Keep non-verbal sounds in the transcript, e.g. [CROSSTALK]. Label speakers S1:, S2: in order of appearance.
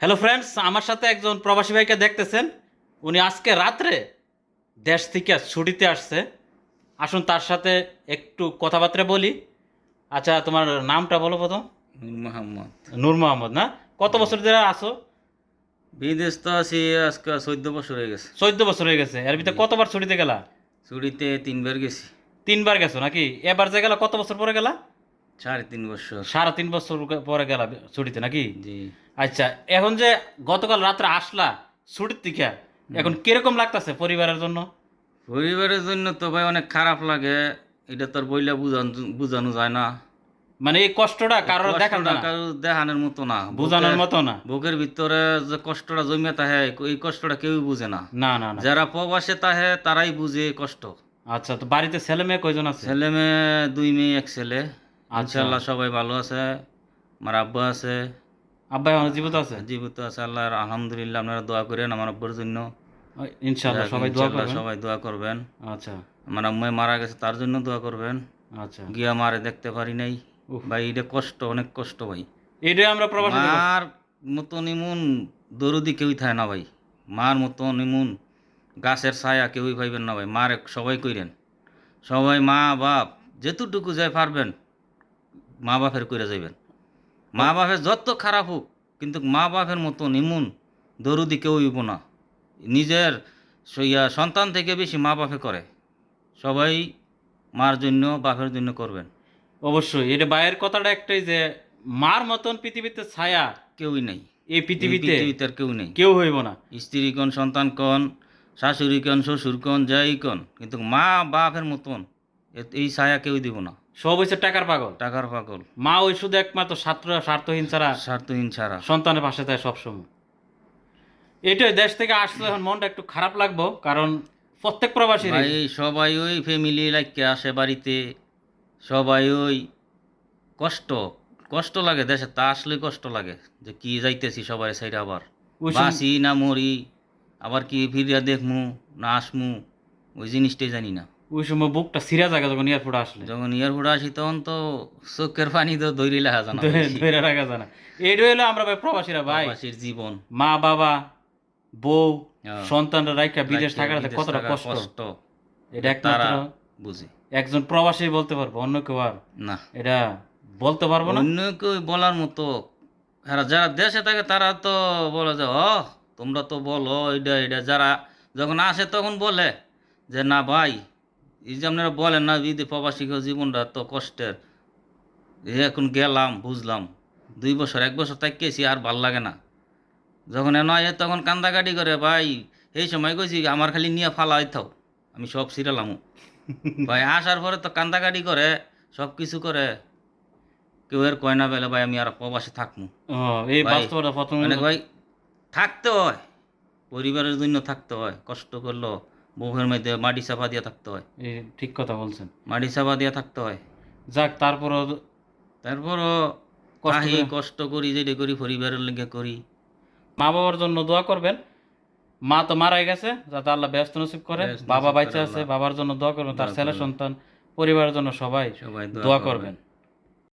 S1: Hello friends আমার সাথে একজন প্রবাসী ভাইকে দেখতেছেন। উনি আজকে রাত্রে দেশ থেকে ছুটিতে আসছে। আসুন তার সাথে একটু কথাবার্তা বলি। আচ্ছা তোমার নামটা বলো প্রথম।
S2: নূর মোহাম্মদ।
S1: নূর মোহাম্মদ না? কত বছর ধরে আসো
S2: বিদেশ তো আছি আজকে চোদ্দ বছর হয়ে গেছে।
S1: চোদ্দ বছর হয়ে গেছে। এর ভিতরে কতবার ছুটিতে গেলা?
S2: ছুটিতে তিনবার গেছি।
S1: তিনবার গেছো নাকি? এবার যে গেলা কত বছর পরে গেলা?
S2: সাড়ে তিন বছর
S1: সাড়ে তিন বছর পরে গেলা ছুটিতে নাকি?
S2: জি।
S1: আচ্ছা এখন যে গতকাল রাত্রে আসলা ছুটির থেকে এখন কীরকম লাগতেছে পরিবারের জন্য?
S2: পরিবারের জন্য তো ভাই অনেক খারাপ লাগে এটা তোর বইলা বুঝানো যায় না।
S1: মানে এই কষ্টটা কারোর দেখান
S2: কারও দেখানোর মতো না।
S1: বোঝানোর মতো না?
S2: বুকের ভিতরে যে কষ্টটা জমিয়ে তাহে এই কষ্টটা কেউই বুঝে না।
S1: না না
S2: যারা প্রবাসে তাহে তারাই বুঝে কষ্ট।
S1: আচ্ছা তো বাড়িতে ছেলে মেয়ে কয়জন আছে?
S2: ছেলে মেয়ে দুই মেয়ে এক ছেলে। ইনশাল্লাহ সবাই ভালো আছে আমার আব্বা আছে।
S1: আব্বা এখন জীবিত আছে?
S2: জীবিত আছে আল্লাহ আলহামদুলিল্লাহ আপনারা দোয়া করেন আমার আব্বার জন্য।
S1: ইনশাআল্লাহ সবাই দোয়া করবেন।
S2: সবাই দোয়া করবেন।
S1: আচ্ছা।
S2: আমার আম্মাই মারা গেছে তার জন্য দোয়া করবেন।
S1: আচ্ছা।
S2: গিয়া মারে দেখতে পারি নাই। ভাই এটা কষ্ট অনেক কষ্ট ভাই।
S1: এইটাই আমরা প্রবাসী।
S2: মার মতন ইমন দরদি কেউই থাকে না ভাই। মার মতন ইমন গাছের ছায়া কেউই পাইবেন না ভাই। মার সবাই কইরেন। সবাই মা বাপ যেতটুকু যায় পারবেন। মা বাপের কইরা যাইবেন। মা বাপের যত খারাপ হোক কিন্তু মা বাপের মতন ইমন দরুদি কেউ হইব না। নিজের সইয়া সন্তান থেকে বেশি মা বাপে করে। সবাই মার জন্য বাপের জন্য করবেন।
S1: অবশ্যই এটা বাইরের কথাটা একটাই যে মার মতন পৃথিবীতে ছায়া
S2: কেউই নেই।
S1: এই পৃথিবীতে
S2: পৃথিবীতে কেউ নেই।
S1: কেউ হইব না।
S2: স্ত্রী কন সন্তান কন শাশুড়ি কন শ্বশুর কন যাই কন কিন্তু মা বাপের মতন এই ছায়া কেউ দিব না।
S1: সব হচ্ছে টাকার পাগল।
S2: টাকার পাগল।
S1: মা ওই শুধু একমাত্র ছাত্র স্বার্থহীন ছাড়া
S2: স্বার্থহীন ছাড়া।
S1: সন্তানের পাশে থাকে সবসময়। এটাই দেশ থেকে আসলে এখন মনটা একটু খারাপ লাগবো কারণ প্রত্যেক প্রবাসী
S2: সবাই ওই ফ্যামিলি লাইকে আসে বাড়িতে সবাই ওই কষ্ট কষ্ট লাগে দেশে তা আসলে কষ্ট লাগে যে কি যাইতেছি সবাই সাইড আবার। বাসি না মরি আবার কি ফিরিয়া দেখমু না আসমু ওই জিনিসটাই জানি না।
S1: ওই সময় বুকটা সিরা জায়গা যখন এয়ারপোর্ট আসলে।
S2: যখন এয়ারপোর্ট আসি তখন তো চোখের পানি তো দৈরি লাগা জানা
S1: ধরে রাখা জানা না। এইটা হলো আমরা ভাই প্রবাসীরা ভাই।
S2: প্রবাসীর জীবন।
S1: মা বাবা বউ
S2: হ্যাঁ।
S1: সন্তানরা রাইখা বিদেশ থাকার কতটা কষ্ট। এটা একমাত্র
S2: বুঝে।
S1: একজন প্রবাসী বলতে পারব অন্য কেউ আর।
S2: না।
S1: এটা বলতে পারব না।
S2: অন্য কেউ বলার মতো। এরা যারা দেশে থাকে তারা তো বলে যে ও তোমরা তো বলো এটা এটা যারা যখন আসে তখন বলে যে না ভাই এই যে আপনারা বলেন না বিদে প্রবাসী জীবনটা তো কষ্টের এই এখন গেলাম বুঝলাম। দুই বছর এক বছর তাকিয়েছি আর ভালো লাগে না। যখন এ নয় তখন কান্দাকাটি করে ভাই এই সময় কইছি আমার খালি নিয়ে ফালাই থাও আমি সব সিরালামু [LAUGHS] ভাই আসার পরে তো কান্দাকাটি করে সব কিছু করে কেউ এর কয় না পেলে ভাই আমি আর প্রবাসে থাকব
S1: এই প্রথম
S2: মানে ভাই থাকতে হয় পরিবারের জন্য থাকতে হয় কষ্ট করল বউয়ের মধ্যে মাটি চাপা দিয়ে থাকতে হয়।
S1: এই ঠিক কথা বলছেন।
S2: মাটি চাপা দিয়ে থাকতে হয়।
S1: যাক তারপরও
S2: তারপরও
S1: কষ্ট
S2: কাহি
S1: করে-
S2: কষ্ট করি যেটা করি পরিবারের লিগে করি।
S1: মা বাবার জন্য দোয়া করবেন। মা তো মারাই গেছে যাতে আল্লাহ ব্যস্ত নসিব করে। বাবা বাইচা আছে বাবার জন্য দোয়া করবেন তার ছেলে সন্তান পরিবারের জন্য সবাই
S2: সবাই
S1: দোয়া করবেন।